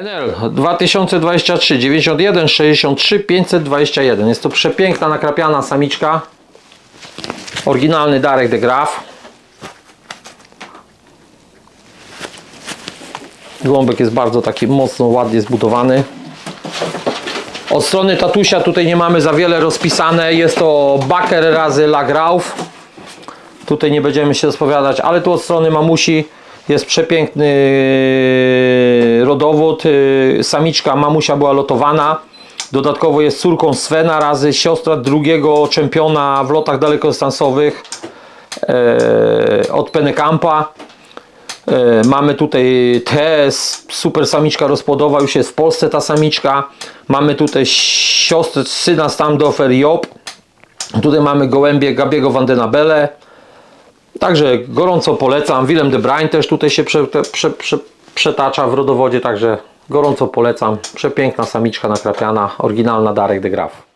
NL 2023 91 63 521. Jest to przepiękna nakrapiana samiczka. Oryginalny Darek de Graaf. Głąbek jest bardzo taki mocno, ładnie zbudowany. Od strony tatusia tutaj nie mamy za wiele rozpisane. Jest to Baker razy Lagrauf. Tutaj nie będziemy się rozpowiadać, ale tu od strony mamusi jest przepiękny rodowód. Y, Samiczka mamusia była lotowana. Dodatkowo jest córką Svena razy siostra drugiego czempiona w lotach dalekodystansowych e, od Penekampa. E, Mamy tutaj TS, super samiczka rozpłodowa, już jest w Polsce ta samiczka. Mamy tutaj siostrę, syna Stamdorfer Job. Tutaj mamy gołębie Gabiego Vandenabele. Także gorąco polecam. Willem de Bruin też tutaj się prze, prze, prze, przetacza w rodowodzie, także gorąco polecam. Przepiękna samiczka nakrapiana, oryginalna Darek de Graaf.